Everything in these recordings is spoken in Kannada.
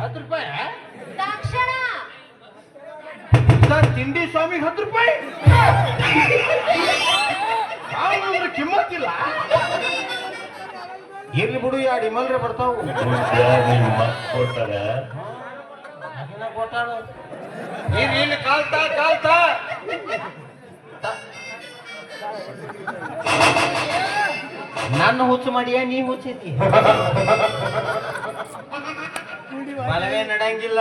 ಹತ್ತು ರೂಪಾಯಿ ಸರ್ ತಿಂಡಿ ಸ್ವಾಮಿಗೆ ಹತ್ತು ರೂಪಾಯಿ? ಅಂದ್ರೆ ಕಿಮ್ಮತ್ತಿಲ್ಲ. ಇರ್ಲಿ ಬಿಡು ಯಾ ಡಿಮಲ್ರೆ ಬರ್ತಾವು. ಇಲ್ಲಿ ಕಾಲ್ತಾ ಕಾಲ್ತಾ? ನನ್ನ ಹುಚ್ಚು ಮಾಡಿಯ ನೀ ಹುಚ್ಚೈತಿ ಮಲವೇ ನಡಂಗಿಲ್ಲ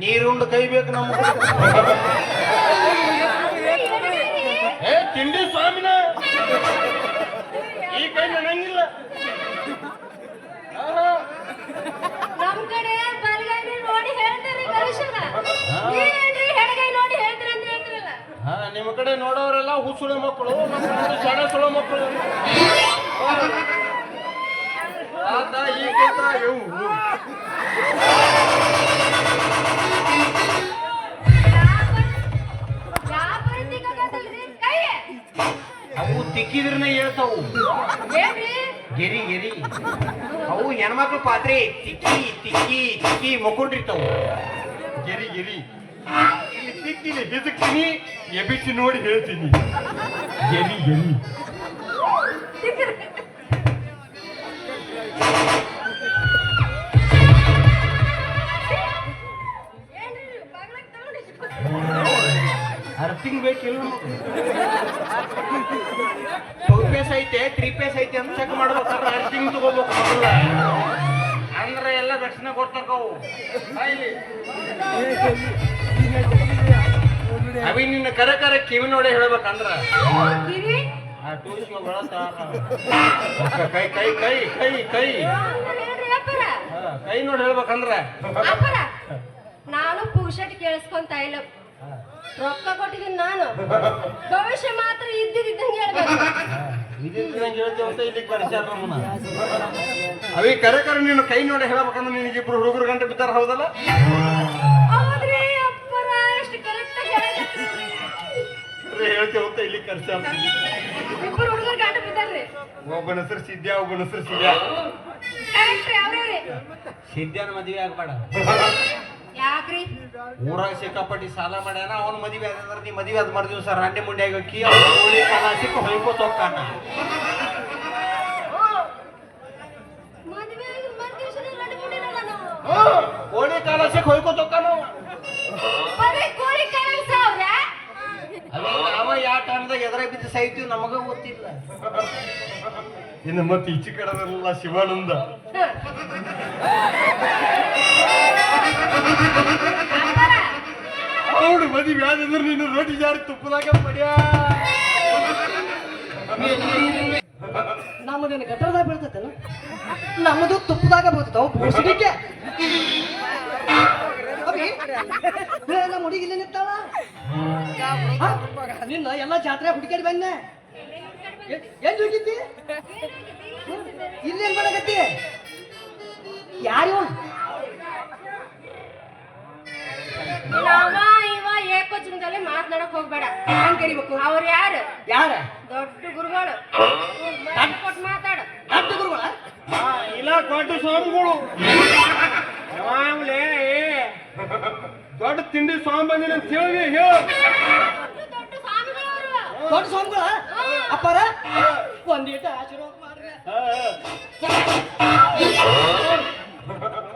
ನೀರುಂಡು ಕೈ ಬೇಕು ನಮ್ಗೆ ಏ ತಿಂಡಿ ಸ್ವಾಮಿನ? ಈ ಕೈ ನಡಂಗಿಲ್ಲ ನಿಮ್ಮ ಕಡೆ ನೋಡೋರೆಲ್ಲ ಹುಸುಳೆ ಮಕ್ಕಳು ಜನ ಸುಳೆ ಮಕ್ಕಳು. ಆತ ಈಗಿಂತ ಇವು. ಅವು ತಿಕ್ಕಿದ್ರನ್ನ ಹೇಳ್ತಾವು. ಗೆರಿ ಗೆರಿ. ಅವು ಹೆಣ್ಮಕ್ಳು ಪಾತ್ರೆ ತಿಕ್ಕಿ ತಿಕ್ಕಿ ತಿಕ್ಕಿ ಮಕ್ಕೊಂಡಿರ್ತಾವು. ಗೆರಿ ಗೆರಿ. ಇಲ್ಲಿ ಬಿದಕ್ತೀನಿ ಎಬಿಸಿ ನೋಡಿ ಹೇಳ್ತೀನಿ. ಎಲಿ ಎಲಿ ಅರ್ಥಿಂಗ್ ಬೇಕಿಲ್ಲ ಟೂ ಪೇಸ್ ಐತೆ, ತ್ರೀ ಪೇಸ್ ಐತೆ ಅಂತ ಚೆಕ್ ಮಾಡ್ಬೇಕಾದ್ರೆ ಅರ್ಥಿಂಗ್ ತಗೋಬೇಕು ಅಂದ್ರೆ ಎಲ್ಲ ದಕ್ಷಿಣ ಕೊಡ್ತಕ್ಕವು ಅವಿ ನಿನ್ನ ಕರೆ ಕರೆ ಕಿವಿ ನೋಡಿ ಹೇಳ್ಬೇಕಂದ್ರ. ಕೈ ಕೈ ಕೈ ಕೈ ಕೈ. ಹಾ, ಕೈ ನೋಡಿ ಹೇಳ್ಬೇಕಂದ್ರ. ಅಪ್ಪರ ನಾನು ಪುಗ್ಸಟ್ ಕೇಳಿಸ್ಕೊಂತ ಇಲ್ಲ. ರೊಕ್ಕ ಕೊಟ್ಟಿದ್ದೀನಿ ನಾನು. ಭವಿಷ್ಯ ಮಾತ್ರ ಇದ್ದಿದ್ದಂಗೆ ಹೇಳ್ಬೇಕು. ಇದಿದ್ದಂಗೆ ಹೇಳ್ತೇವೆ ಅಂತ ಇಲ್ಲಿಗೆ ಕರೆಸ್ಯಾರ ನಮ್ಮನ್ನ ಅವಿ ಕರೆ ಕರೆ ನೀನು ಕೈ ನೋಡಿ ಹೇಳ್ಬೇಕಂದ್ರೆ ನಿನಗೆ ಇಬ್ರು ಹುಡುಗರು ಗಂಟೆ ಬಿದ್ದಾರ ಹೌದಲ್ಲ? ಇಬ್ಬರು ಹುಡುಗರು ಗಂಟು ಬಿದ್ದಾರ್ರಿ. ಒಬ್ಬನ ಹೆಸರು ಸಿದ್ಯಾ ಒಬ್ಬನ ಹೆಸರು ಸಿದ್ಯಾ. ಕರೆಕ್ಟ್ ರೀ ಸಿದ್ಯಾನ ಮದುವೆ ಆಗ್ಬೇಡ. ಯಾಕ್ರಿ? ಊರಾಗ ಸಿಕ್ಕಾಪಟ್ಟಿ ಸಾಲ ಮಾಡ್ಯಾನ ಅವನ ಮದುವೆ ಆದ್ರೆ ನೀ ಮದುವೆ ಅದ್ ಮಾಡಿದ್ವಿ ಸರ್ ರಾಂಡೆ ಮುಂಡೆ ಆಗಿ ಅವ್ನ ಕಾಲ ಸಿಕ್ಕ ಹೊಯ್ಕೋತ ಹೋಗ್ತಾನ. ಸಾಯ್ತೀವಿ ನಮಗ ಗೊತ್ತಿಲ್ಲ. ಇನ್ನು ಮತ್ತೆ ಈಚೆ ಕಡದಲ್ಲ ಶಿವಾನಂದ. ಅವಳು ಮದುವೆ ಆದಂದ್ರೆ ನೀನು ರೋಟಿ ಜಾರಿ ತುಪ್ಪದಾಗ ಪಡ್ಯಾ. ನಮ್ಮದೇನು ಗಟ್ಟರದಾಗ ಬೀಳ್ತೈತಲ್ಲ ನಮ್ಮದು ತುಪ್ಪದಾಗ ಬೀಳ್ತಾವ ಬೋಸಡಿಕೆ ನಮ್ಮ ಹುಡುಗಿ ಇಲ್ಲಿ ನಿಂತಾಳ? ನಿನ್ನ ಎಲ್ಲ ಜಾತ್ರೆ ಹುಡುಕಾಡಿ ಬಂದೆ ಎಲ್ಲಿ ಹುಡುಕಿದ್ದಿ ಇಲ್ಲಿ ಏನ್ ಮಾಡಕತ್ತಿ? ಯಾರು? ಏಕೋಚನದಲ್ಲಿ ಮಾತನಾಡಕ್ ಹೋಗ್ಬೇಡ. ಹೆಂಗ್ ಕರಿಬೇಕು? ಅವ್ರು ಯಾರು? ಯಾರ? ದೊಡ್ಡ ಗುರುಗಳು. ಕೊಟ್ಟು ಮಾತಾಡು. ದೊಡ್ಡ ಗುರುಗಳ? ಇಲ್ಲ ಕೊಟ್ಟು ಸ್ವಾಮಿಗಳು. ಯಾವಾಗ್ಲೇ ದೊಡ್ಡ ತಿಂಡಿ ಸ್ವಾಮಿ ಬಂದಿನ ಅಂತ ಹೇಳಿ ಹೇಳು. ದೊಡ್ಡ ಸ್ವಾಮಿಗಳು ಅಪ್ಪಾರ? ಒಂದೀಟ ಆಶೀರ್ವಾದ ಮಾಡ್ರಿ.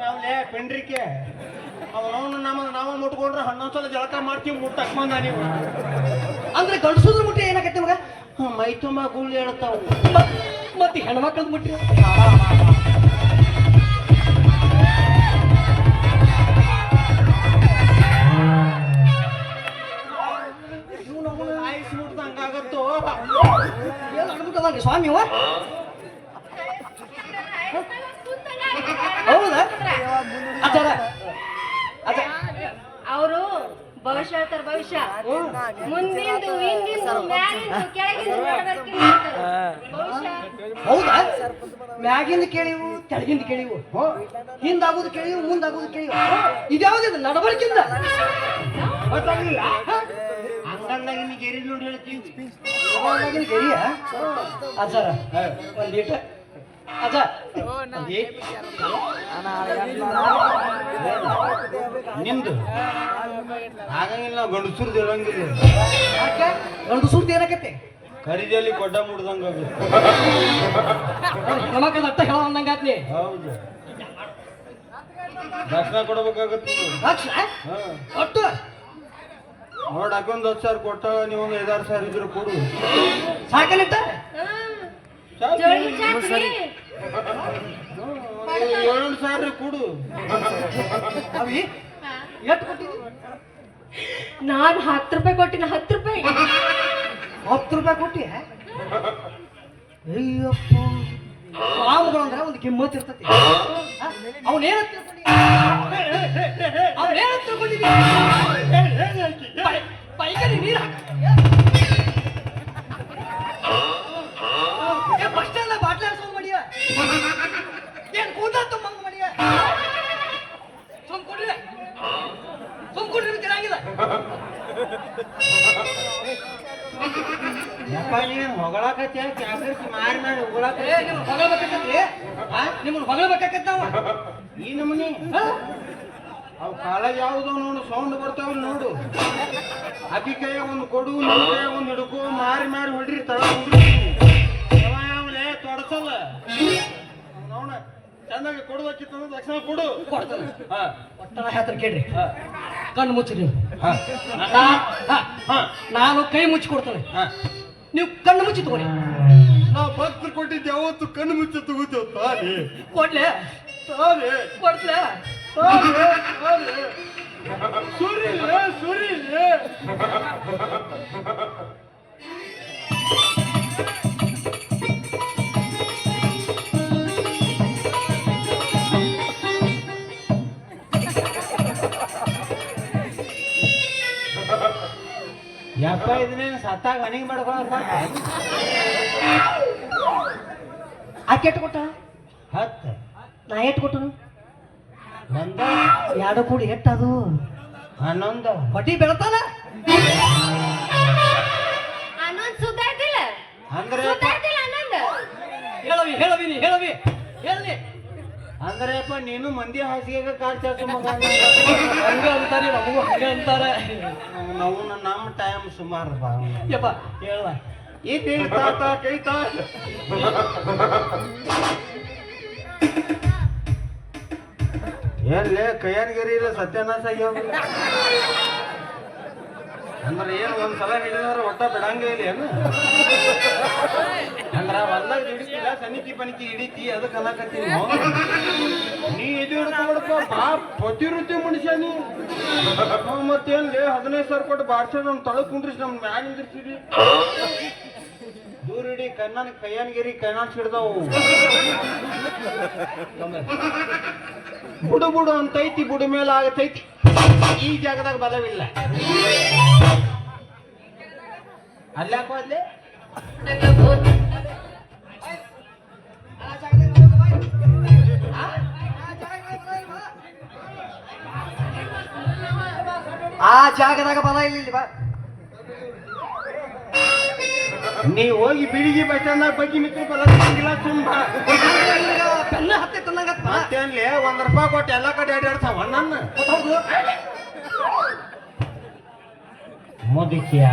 ನಾವ್ಲೇ ಪಿಂಡ್ರಿಕೆ. ಅವನವನು ನಮ್ಮ ನಾವ ಮುಟ್ಕೊಂಡ್ರೆ ಹನ್ನೊಂದು ಸಲ ಜಳಕ ಮಾಡ್ತೀವಿ ಮುಟ್ಟಕ್ ಬಂದ ನೀವು. ಅಂದ್ರೆ ಗಂಡಸೂದ್ರ ಮುಟ್ಟಿ ಏನಾಗತ್ತೆ ಮಗ ಮೈ ತುಂಬ ಗುಳ್ಳಿ ಹೇಳ್ತಾವ ಮತ್ತೆ ಹೆಣ್ಮಕ್ಳದ್ ಮುಟ್ಟಿ? ಅನ್ಬಿಟ್ಟದಂಗೆ ಸ್ವಾಮಿ ಹೌದಾ? ಅಜ್ಜಾರ ಅವರು ಭವಿಷ್ಯ ಹೇಳ್ತಾರ ಭವಿಷ್ಯ. ಮುಂದಿಂದು ಹಿಂದಿಂದು ಕೆಳಗಿಂದು ಹೌದಾ? ಮ್ಯಾಗಿಂದ ಕೇಳಿವು ಕೆಳಗಿಂದ ಕೇಳಿವು. ಹಿಂದಾಗೋದು ಕೇಳಿವು ಮುಂದಾಗೋದು ಕೇಳಿವು. ಇದ್ಯಾವ್ದಿದು ನಡಬರ್ಕಿಂದ ಗೆರಿ ನೋಡಿ ಹೇಳ್ತೀವಿ ಗೆರಿಯ ಅಜ್ಜಾರ ಒಂದ್ ಲೀಟ ಅಜ್ಜ. ನಿಮ್ದು ಆಗಂಗಿಲ್ಲ ನಾವು ಗಂಡಸೂರ್ದು ಹೇಳಂಗಿಲ್ಲ ಯಾಕೆ? ಗಂಡು ಸುರ್ತಿ ಏನಕತ್ತೆ? ಕರಿದಲ್ಲಿ ಕೊಡ್ಡ ಮುಡ್ದಂಗ ಹೆಣ್ಮಕ್ಳ ಅಟ್ಟ ಹೇಳ ಅಂದಂಗಾತ್ನಿ ಹೌದು. ದರ್ಶನ ಕೊಡಬೇಕಾಗತ್ತೆ. ದಕ್ಷಿಣ? ಒಟ್ಟು? ನೋಡ್ ಹಾಕೊಂಡ್ ಹತ್ತು ಸಾವಿರ ಕೊಟ್ಟ ನೀವು ಒಂದು ಐದಾರು ಸಾವಿರ ಇದ್ರು ಕೊಡು. ಸಾಕಲಿಟ್ಟ ಏಳು ಸಾವಿರ ಕೊಡು. ಅವಿ ಹಾ. ಎಷ್ಟು ಕೊಟ್ಟಿದ್ದಿ ನಾನ್ ಹತ್ತು ರೂಪಾಯಿ ಕೊಟ್ಟಿನ ಹತ್ತು ರೂಪಾಯಿ. ಹತ್ತು ರೂಪಾಯಿ ಕೊಟ್ಟಿ ಅಯ್ಯಪ್ಪ. ಸ್ವಾಮಿಗಳು ಅಂದ್ರೆ ಒಂದು ಕಿಮ್ಮತ್ ಇರ್ತತಿ. ಅವನೇನ ಅವನೇನ ತಿಳ್ಕೊಂಡಿದ್ದಿ ಬೈಕಲ್ಲಿ ನೀರು ಫಸ್ಟ್ ಅಲ್ಲ ಬಾಟ್ಲಿ ಮಾಡಿಯ ಮಾರಿ ಮಾಡಿ ನಿಮ್ಮನ್ನ ಹೊಗಳಬೇಕಾಕತ್ತ? ನಾವು ಈ ನಮೂನಿ? ಅವು ಕಾಲ ಯಾವ್ದು ನೋಡು ಸೌಂಡ್ ಬರ್ತಾವ ನೋಡು. ಅಕ್ಕಿ ಕೈಯಾಗ ಒಂದು ಕೊಡು ನಿನ್ ಒಂದು ಹಿಡ್ಕೊ ಮಾರಿ ಮಾರಿ ಹೊಡ್ರಿ ತಳ ಯಾವಲೇ ತೊಡಸಲ್ಲ. ಅವನ ಚೆನ್ನಾಗಿ ಕೊಡುದಕ್ಕಿತ್ತು ತಕ್ಷಣ ಕೊಡು. ಒಟ್ಟನ ಹತ್ರ ಕೇಳ್ರಿ. ಕಣ್ಣು ಮುಚ್ಚಿ ನೀವು. ಹಾ. ನಾ- ಹಾ, ಹಾ. ನಾನು ಕೈ ಮುಚ್ಚಿ ಕೊಡ್ತೇನೆ. ನೀವು ಕಣ್ಣು ಮುಚ್ಚಿ ತಗೋರಿ. ನಾವು ಕೊಟ್ಟಿದ್ದೆ ಯಾವತ್ತು ಕಣ್ಣು ಮುಚ್ಚಿ ತಗೋತೇವ ತಾನೆ. ಕೊಡ್ಲೆ. ತಾನೆ. ಕೊಡ್ಲೆ. ತಾನೆ ತಾನೆ. ಸುರಿಲೆ ಸುರಿಲೆ. ಯಪ್ಪ ಇದನ್ನೇನು ಸತ್ತಾಗ ಮನೆಗೆ ಮಾಡ್ಕೊಳಕ ಆಕೆ ಎಟ್ ಕೊಟ್ಟ ಹತ್ತು. ನಾ ಎಟ್ ಕೊಟ್ಟನು ಒಂದ ಎರಡು ಕೂಡಿ ಎಟ್ಟದು ಹನ್ನೊಂದು. ಬಡ್ಡಿ ಬೆಳತಾನ? ಅನ್ನೊಂದ್ ಸುದ್ದಾಯ್ತಿಲ್ಲ ಅಂದ್ರೆ ಸುದ್ದಾಯ್ತಿಲ್ಲ ಹೇಳವಿ ಹೇಳವಿ ನೀ ಹೇಳವಿ ಹೇಳಿ ಅಂದ್ರೆಪ್ಪ ನೀನು ಮಂದಿ ಹಾಸಿಗೆ ಕಾರ್ ಚಾಚು ಮಗ. ಹಂಗ ಅಂತಾರೆ ನಮಗೂ ಹಂಗೆ ಅಂತಾರೆ. ನಾವು ನಮ್ಮ ಟೈಮ್ ಸುಮಾರು ಬಾ. ಯಪ್ಪ. ಹೇಳ ಈ ತಾತ ಏನ್ಲೇ ಇಲ್ಲ ಸತ್ಯನಾಶ ಆಗ್ಯಾವ ಅಂದ್ರೆ ಏನು ಒಂದ್ ಸಲ ಹಿಡಿದ್ರೆ ಒಟ್ಟ ಬಿಡಂಗೇ ಇಲ್ಲ ಏನು? ಅಂದ್ರ ಪನಿಕಿ ಹಿಡಿತಿ ಅದಕ್ಕೆ ಅನ್ನಕತ್ತೀನಿ ನೀ ಎದು ಹಿಡ್ಕೊಬಿಡಪ್ಪ ಬಾ ಪತಿ ವೃತ್ತಿ ಮನುಷ್ಯ ನೀ. ನಾವ್ ಮತ್ತೇನ್ಲೇ ಹದಿನೈದು ಸಾವಿರ ಕೊಟ್ಟು ಬಾಡ್ಸೋಣ, ನಮ್ ತಳಗ್ ಕುಂಡ್ರಿಸಿ ನಮ್ ಮ್ಯಾಲ ನಿಂದಿರ್ತೀರಿ ದೂರ ಹಿಡಿ ಕಣ್ಣನ್, ಕೈಯನ್ಗಿರಿ ಕೈನಾನ್ ಸಿಡ್ದವು ಬುಡು ಬುಡು ಅಂತೈತಿ, ಬುಡು ಮೇಲೆ ಆಗತೈತಿ. ಈ ಜಾಗದಾಗ ಬಲವಿಲ್ಲ ಅಲ್ಲಾಕ ಹೋದ್ಲೆ ಆ ಜಾಗದಾಗ ಬಲ ಇಲ್ಲ ಬಾ. ನೀ ಹೋಗಿ ಬಿಳಿಗಿ ಬಸ್ ಬಗ್ಗೆ ಮಿತ್ರ ಬಲ ಸಿಗಂಗಿಲ್ಲ ತುಂಬ. ಪೆನ್ನ ಹತ್ತೆ ತಂದಂಗತ್ತ ಮತ್ತೇನ್ಲಿ ಒಂದ್ ರೂಪಾಯಿ ಕೊಟ್ಟು ಎಲ್ಲ ಕಡೆ ಅಡ್ಡಾಡ್ತಾವ ನನ್ನ ಹೌದು. ಮುದುಕಿಯ.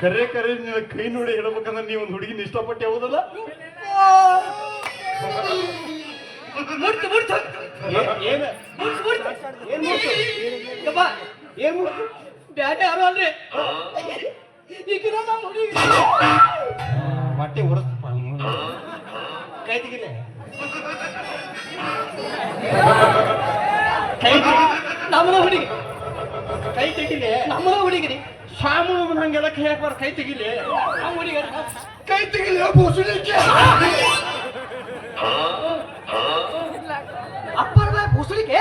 ಕರೆ ಕರೆ ನಿನ್ನ ಕೈ ನೋಡಿ ಹೇಳ್ಬೇಕಂದ್ರೆ ನೀವು ಒಂದು ಹುಡುಗಿನ ಇಷ್ಟಪಟ್ಟು ಯಾವುದಲ್ಲ ಮುಡ್ತು ಮುಡ್ತು ಏನ್? ಯಪ್ಪ ಏನ್ ಮುಡ್ತು? ಬ್ಯಾಟೆ ಯಾರು ಅಲ್ರಿ ನಮ್ಮ ಹುಡುಗಿ ಹೊಟ್ಟೆ ಉರಸ್ತಪ್ಪ ಕೈ ತೆಗಿಲೆ ಕೈ ನಮ್ಮನ ಹುಡುಗಿ ಕೈ ತೆಗಿಲೆ ನಮ್ಮನ ಹುಡುಗಿರಿ ಸಾಮೂನು ಹಂಗೆಲ್ಲ ಕೈ ಹಾಕ್ಬಾರ ಕೈ ತೆಗಿಲೆ ನಮ್ಮ ಹುಡುಗಿ ಕೈ ತೆಗಿಲೆ ಬುಸುಳಿಕೆ ಅಪ್ಪರ ಬುಸುಳಿಕೆ